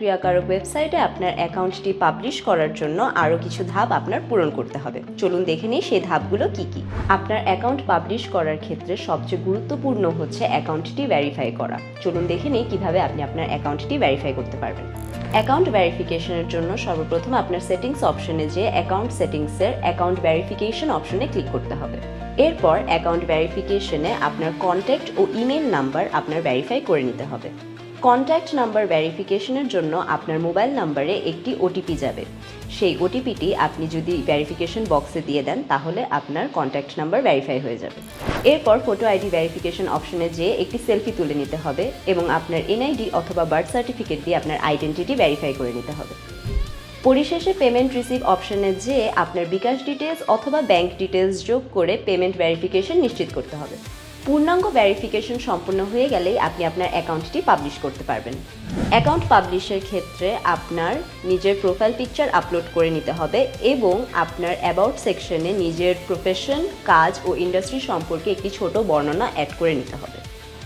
ক্রিয়াকারক ওয়েবসাইটে আপনার অ্যাকাউন্টটি পাবলিশ করার জন্য আরও কিছু ধাপ আপনার পূরণ করতে হবে। চলুন দেখে নিই সেই ধাপগুলো কি কি। আপনার অ্যাকাউন্ট পাবলিশ করার ক্ষেত্রে সবচেয়ে গুরুত্বপূর্ণ হচ্ছে অ্যাকাউন্টটি ভেরিফাই করা। চলুন দেখে নিই কীভাবে আপনি আপনার অ্যাকাউন্টটি ভেরিফাই করতে পারবেন। অ্যাকাউন্ট ভেরিফিকেশনের জন্য সর্বপ্রথম আপনার সেটিংস অপশনে যে অ্যাকাউন্ট সেটিংসের অ্যাকাউন্ট ভেরিফিকেশন অপশনে ক্লিক করতে হবে। এরপর অ্যাকাউন্ট ভেরিফিকেশনে আপনার কন্ট্যাক্ট ও ইমেল নাম্বার আপনার ভেরিফাই করে নিতে হবে। কন্ট্যাক্ট নাম্বার ভেরিফিকেশনের জন্য আপনার মোবাইল নাম্বারে একটি ওটিপি যাবে। সেই ওটিপিটি আপনি যদি ভেরিফিকেশন বক্সে দিয়ে দেন, তাহলে আপনার কন্ট্যাক্ট নাম্বার ভেরিফাই হয়ে যাবে। এরপর ফটো আইডি ভেরিফিকেশন অপশনে যেয়ে একটি সেলফি তুলে নিতে হবে এবং আপনার এনআইডি অথবা বার্থ সার্টিফিকেট দিয়ে আপনার আইডেন্টিটি ভেরিফাই করে নিতে হবে। পরিশেষে পেমেন্ট রিসিভ অপশনে যেয়ে আপনার বিকাশ ডিটেলস অথবা ব্যাংক ডিটেলস যোগ করে পেমেন্ট ভেরিফিকেশন নিশ্চিত করতে হবে। পূর্ণাঙ্গ ভেরিফিকেশন সম্পূর্ণ হয়ে গেলেই আপনি আপনার অ্যাকাউন্টটি পাবলিশ করতে পারবেন। অ্যাকাউন্ট পাবলিশের ক্ষেত্রে আপনার নিজের প্রোফাইল পিকচার আপলোড করে নিতে হবে এবং আপনার অ্যাবাউট সেকশনে নিজের প্রফেশন কাজ ও ইন্ডাস্ট্রি সম্পর্কে একটি ছোট বর্ণনা অ্যাড করে নিতে হবে।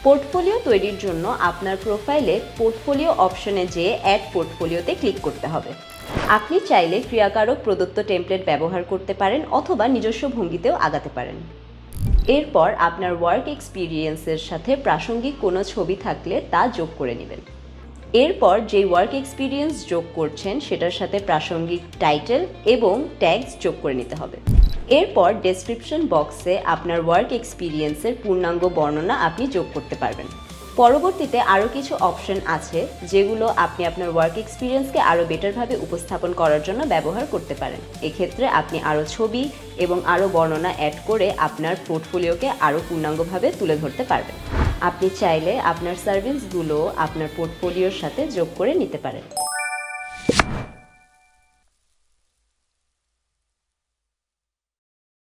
পোর্টফোলিও তৈরির জন্য আপনার প্রোফাইলে পোর্টফোলিও অপশনে যেয়ে অ্যাড পোর্টফোলিওতে ক্লিক করতে হবে। আপনি চাইলে ক্রিয়াকারক প্রদত্ত টেমপ্লেট ব্যবহার করতে পারেন অথবা নিজস্ব ভঙ্গিতেও আগাতে পারেন। এরপর আপনার ওয়ার্ক এক্সপিরিয়েন্সের সাথে প্রাসঙ্গিক কোনো ছবি থাকলে তা যোগ করে নেবেন। এরপর যে ওয়ার্ক এক্সপিরিয়েন্স যোগ করছেন, সেটার সাথে প্রাসঙ্গিক টাইটেল এবং ট্যাগস যোগ করে নিতে হবে। এরপর ডেসক্রিপশন বক্সে আপনার ওয়ার্ক এক্সপিরিয়েন্সের পূর্ণাঙ্গ বর্ণনা আপনি যোগ করতে পারবেন। পরবর্তীতে আরও কিছু অপশন আছে যেগুলো আপনি আপনার ওয়ার্ক এক্সপিরিয়েন্সকে আরও বেটারভাবে উপস্থাপন করার জন্য ব্যবহার করতে পারেন। এক্ষেত্রে আপনি আরও ছবি এবং আরও বর্ণনা অ্যাড করে আপনার পোর্টফোলিওকে আরও পূর্ণাঙ্গভাবে তুলে ধরতে পারবেন। আপনি চাইলে আপনার সার্ভিসগুলো আপনার পোর্টফোলিওর সাথে যোগ করে নিতে পারেন।